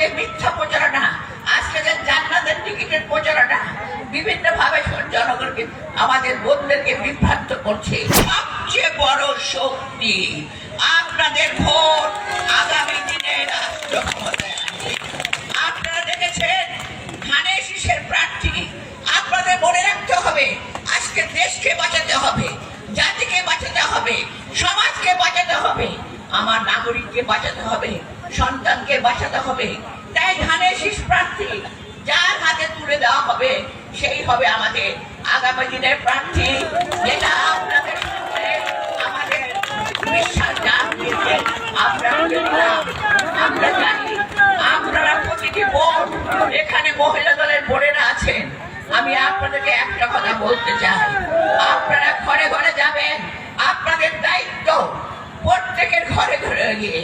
যে মিথ্যা প্রচারণা, আজকে যে জান্নাতের টিকিটের প্রচারণা বিভিন্ন ভাবে জনগণকে, আমাদের বোনদেরকে বিভ্রান্ত করছে। সবচেয়ে বড় শক্তি আপনাদের ভোট আগামী দিনে রাষ্ট্র ক্ষমতায়। আপনারা দেখেছেন, ধানের শীষের প্রার্থী। আপনাদের মনে রাখতে হবে, আজকে দেশকে বাঁচাতে হবে, জাতিকে বাঁচাতে হবে, সমাজকে বাঁচাতে হবে, আমার নাগরিককে বাঁচাতে হবে। সন্তানকে বাঁচাতে হবে। তাই ধানের শীষ প্রার্থী, যার হাতে তুলে দেওয়া হবে, সেই হবে আমাদের আগামী দিনের প্রার্থী। যেটা আপনাদের একটা কথা বলতে চাই। আপনারা ঘরে ঘরে যাবেন, আপনাদের দায়িত্ব প্রত্যেকের ঘরে ঘরে গিয়ে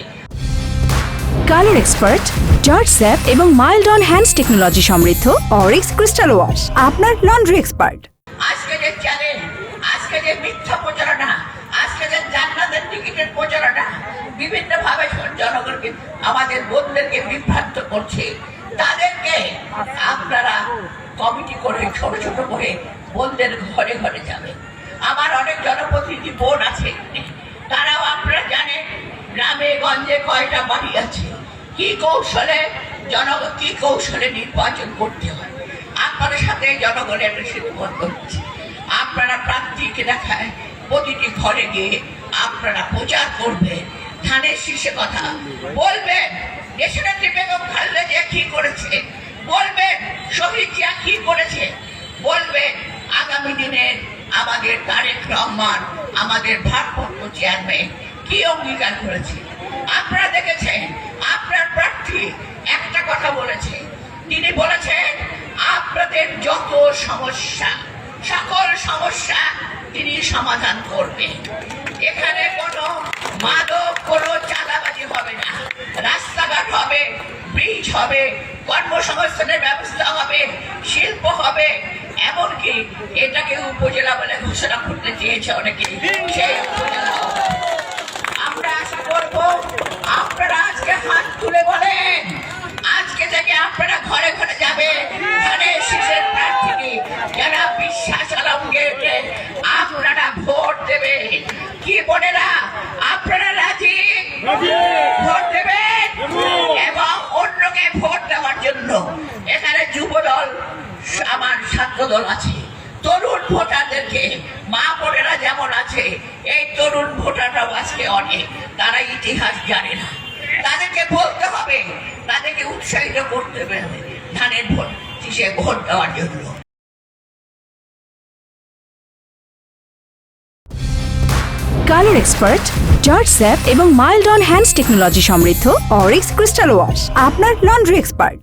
কালার এক্সপার্ট জর্জ স্যাপ এবং মাইল্ড অন হ্যান্ডস টেকনোলজি সমৃদ্ধ অরিক্স ক্রিস্টাল ওয়াশ, আপনার লন্ড্রি এক্সপার্ট। আজকে যে চ্যালেঞ্জ আজকে যে মিথ্যা প্রচারণা আজকে যে জান্নাতের টিকিটের প্রচারণা বিভিন্ন ভাবে জনগণকে, আমাদের বোনদেরকে বিভ্রান্ত করছে। তাদেরকে আপনারা কমিটি করে ছোট ছোট করে বোনদের ঘরে ঘরে যাবে। আমার অনেক জনপ্রতিনিধি বোন আছে, তারাও আপনারা জানেন, গ্রামে, গঞ্জে কয়টা বাড়ি আছে। কি কৌশলে জনগণ কি কৌশলে নির্বাচন করতে হয়? আপনাদের সাথে জনগণের সিদ্ধান্ত হচ্ছে। আপনারা প্রার্থীকে দেখায়, প্রতিটি ঘরে গিয়ে আপনারা প্রচার করবেন। ধানের শীর্ষে কথা বলবেন। দেশনেত্রী বেগম খালেদা জিয়া কি করেছে? বলবেন, শহীদ জিয়া কি করেছে? বলবেন, আগামী দিনের আমাদের তারেক রহমান, আমাদের ভারপ্রাপ্ত চেয়ারম্যান কি অঙ্গীকার করেছে? আপনারা দেখেছেন, আপনার প্রার্থী একটা কথা বলেছে। তিনি বলেছেন, আপনাদের যত সমস্যা, সকল সমস্যা তিনি সমাধান করবেন। এখানে কোনো মাদক, কোনো চাঁদাবাজি হবে না। রাস্তাঘাট হবে, ব্রিজ হবে, কর্মসংস্থানের ব্যবস্থা হবে, শিল্প হবে, এমনকি এটাকে উপজেলা বলে ঘোষণা করতে চেয়েছে অনেকে সেই উপজেলা আপনারা আজকে হাত তুলে বলেন। আজকে থেকে আপনারা ঘরে ঘরে যাবে প্রার্থীকে। যারা বিশ্বাস আলমকে আপনারা ভোট দেবে কি বোনেরা আপনারা রাজি? ভোট দেবেন? এবং অন্যকে ভোট দেওয়ার জন্য এখানে যুব দল আমার ছাত্র দল আছে। তরুণ ভোটারদেরকে মা বোনেরা যেমন আছে, এই তরুণ ভোটাররাও আজকে অনেক। তারা ইতিহাস জানে না। তাদেরকে বলতে হবে, তাদেরকে উৎসাহিত করতে হবে। ধানের ভোট শীষে ভোট দেওয়ার জন্য? কালার এক্সপার্ট জর্জ স্যাপ এবং মাইল্ড অন হ্যান্ডস টেকনোলজি সমৃদ্ধ অরিক্স ক্রিস্টাল ওয়াশ, আপনার লন্ড্রি এক্সপার্ট।